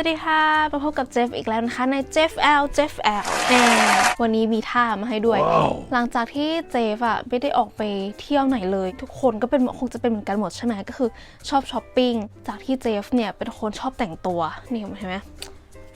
วัสดีค่ะ มาพบกับเจฟอีกแล้วนะคะ ในเจฟแอลเจฟแอลแน่วันนี้มีท่ามาให้ด้วยหลังจากที่เจฟอะไม่ได้ออกไปเที่ยวไหนเลย ทุกคนก็เป็นคงจะเป็นเหมือนกันหมดใช่ไหมก็คือชอบช้อปปิ้ง จากที่เจฟเนี่ยเป็นคนชอบแต่งตัวนี่เห็นไหม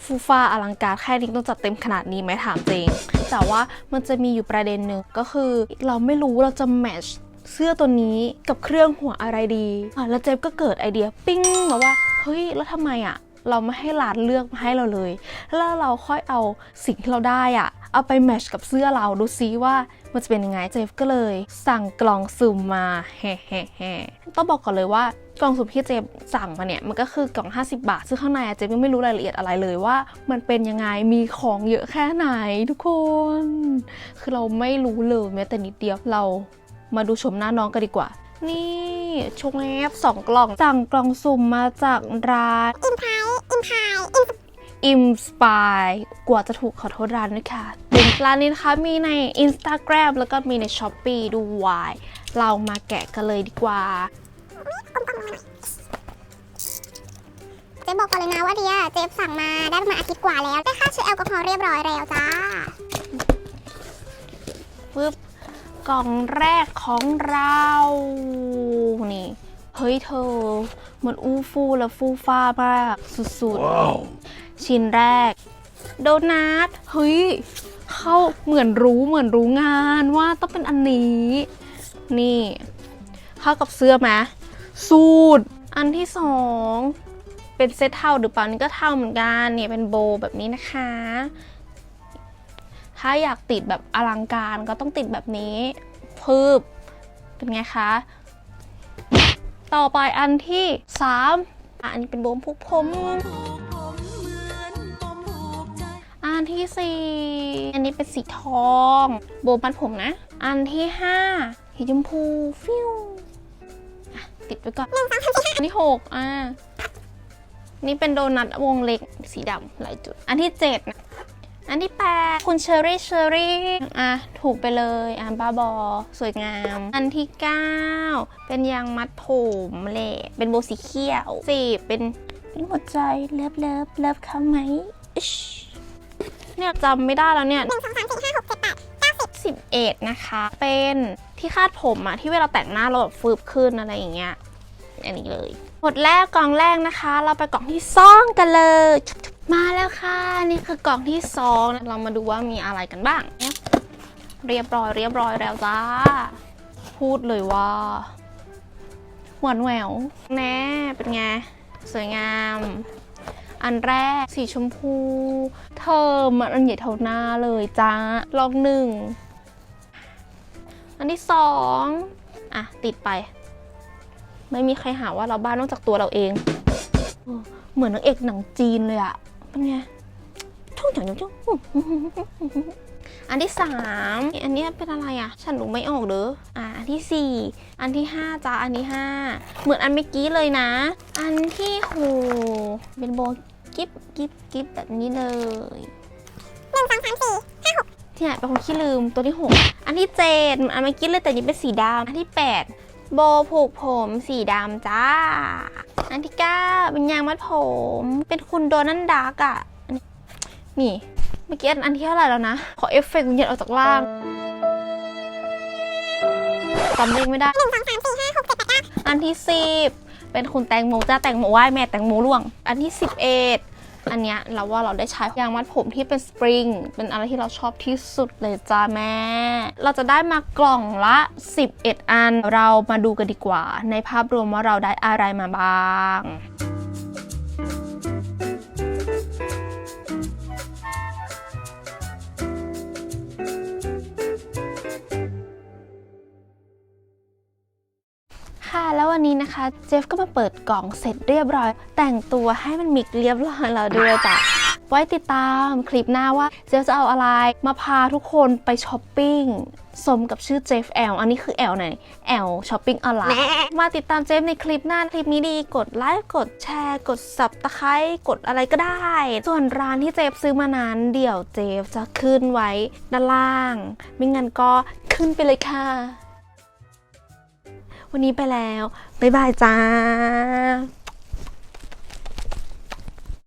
ฟูฟ้าอลังการแค่นี้ต้องจัดเต็มขนาดนี้ไหมถามจริงแต่ว่ามันจะมีอยู่ประเด็นหนึ่งก็คือ เราไม่รู้เราจะแมทช์เสื้อตัวนี้กับเครื่องหัวอะไรดีอะแล้วเจฟก็เกิดไอเดียปิ้งมาว่าเฮ้ยแล้วทำไมอะ เราไม่ให้ร้านเลือกมาให้เราเลย แล้วเราค่อยเอาสิ่งที่เราได้อะเอาไปแมชกับเสื้อเราดูซิว่ามันจะเป็นยังไงเจฟก็เลย สั่งกล่องสุ่มมาแฮ่แฮ่แฮ่ต้องบอกก่อนเลยว่ากล่องสุ่มที่เจฟสั่งมาเนี่ยมันก็คือกล่อง 50 บาท ซึ่งข้างในอะเจฟยังไม่รู้รายละเอียดอะไรเลยว่า มันเป็นยังไงมีของเยอะแค่ไหนทุกคน คือเราไม่รู้เลยแม้แต่นิดเดียวเรามาดูชมหน้าน้องกันดีกว่า นี่ชงแอฟสองกล่องสั่งกล่องสุ่มมาจากร้านอิ มสปายกว่าจะถูกขอโทษร้านด้วยค่ะลิงก์ร้านนี้นะคะมีใน Instagram แล้วก็มีใน s h อ p e e ด้วยเรามาแกะกันเลยดีกว่าเจ๊บอกก่อนเลยนะว่าเดียเจ๊สั่งมาได้ประมาณอาทิตย์กว่าแล้ว ได้ค่าเชื้อแอลกอฮอล์เรียบร้อยแล้วจ้าปึ๊บกล่องแรกของเรา นี่ เฮ้ยเธอ มันอู้ฟู่และฟู่ฟ้ามากสุดๆ ชิ้นแรก โดนัทเฮ้ย เข้าเหมือนรู้เหมือนรู้งานว่าต้องเป็นอันนี้ นี่ เข้ากับเสื้อไหมสูตร อันที่สองเป็นเซตเท่าหรือเปล่านี่ก็เท่าเหมือนกันเนี่ยเป็นโบว์แบบนี้นะคะ ถ้าอยากติดแบบอลังการก็ต้องติดแบบนี้พืบเป็นไงคะ ต่อไปอันที่สามอันนี้เป็นโบมพุกผมอันที่สี่อันนี้เป็นสีทอง โบมัดผมนะ อันที่ห้าสีชมพูฟิวติดไว้ก่อนอันที่หกอะนี่เป็นโดนัทวงเล็กสีดำหลายจุด อันที่เจ็ดนะ อันที่แปดคุณเชอรี่เชอรี่อะถูกไปเลยอะบ้าบอ สวยงาม อันที่เก้าเป็นยางมัดผมแหละเป็นโบสีเขียวสิบเป็นเป็นหัวใจเลิฟเลิฟเลิฟเขาไหมอิ๊ชเนี่ยจำไม่ได้แล้วเนี่ยหนึ่งสองสามสี่ห้าหกเจ็ดแปดเก้าสิบสิบเอ็ดนะคะ เป็นที่คาดผมอะที่เวลาแต่งหน้าเราแบบฟืบขึ้นอะไรอย่างเงี้ยอันนี้เลยหมดแรกกล่องแรกนะคะ เราไปกล่องที่สองกันเลย มาแล้วค่ะ นี่คือกล่องที่สองเรามาดูว่ามีอะไรกันบ้าง เรียบร้อยเรียบร้อยแล้วจ้า พูดเลยว่าหวานแหววแน่เป็นไง สวยงาม อันแรกสีชมพู เธอมันอันใหญ่เท่าหน้าเลยจ้าลองหนึ่ง อันที่สองอะ ติดไป ไม่มีใครหาว่าเราบ้านนอกจากตัวเราเองเออเหมือนนางเอกหนังจีนเลยอะ เป็นไงช่องจังจังอันที่สามอันเนี้ยเป็นอะไรอะฉันรู้ไม่ออกเด้ออะอันที่สี่อันที่ห้าจ้าอันที่ห้าเหมือนอันเมื่อกี้เลยนะ อันที่หกเป็นโบกิฟกิฟกิฟแบบนี้เลยหนึ่งสองสามสี่ห้าหกเนี่ยเป็นคนขี้ลืมตัวที่หกอันที่เจ็ดอันเมื่อกี้เลยแต่นี้เป็นสีดำอันที่แปด โบผูกผมสีดำจ้า อันที่เก้าเป็นยางมัดผม เป็นคุณโดนันดาร์กอะน,นี่ เมื่อกี้อันอันที่เท่าไหร่แล้วนะ ขอเอฟเฟกต์วิญญาณออกจากล่างจำเลขไม่ได้หนึ่งสองสามสี่ห้าหกเจ็ดแปดเก้าอันที่สิบเป็นคุณแตงโมจ้าแตงโมไหว้แม่แตงโมร่วง อันที่สิบเอ็ด อันเนี้ยเราว่าเราได้ใช้ยางมัดผมที่เป็นสปริง เป็นอะไรที่เราชอบที่สุดเลยจ้าแม่ เราจะได้มากล่องละ 11 อัน เรามาดูกันดีกว่า ในภาพรวมว่าเราได้อะไรมาบ้าง นนี้นะคะเจฟก็มาเปิดกล่องเสร็จเรียบร้อย แต่งตัวให้มันมิกเรียบร้อยแล้วด้วยจ้ะไว้ติดตามคลิปหน้าว่าเจฟจะเอาอะไรมาพาทุกคนไปช้อปปิ้งสมกับชื่อเจฟแอลอันนี้คือแอลไหนแอลช้อปปิ้งออนไลน์มาติดตามเจฟในคลิปหน้าคลิปนี้ดีกดไลค์กดแชร์กด subscribe กดอะไรก็ได้ ส่วนร้านที่เจฟซื้อมานั้นเดี๋ยวเจฟจะขึ้นไว้ด้านล่าง ไม่งั้นก็ขึ้นไปเลยค่ะ วันนี้ไปแล้ว บ๊ายบายจ้า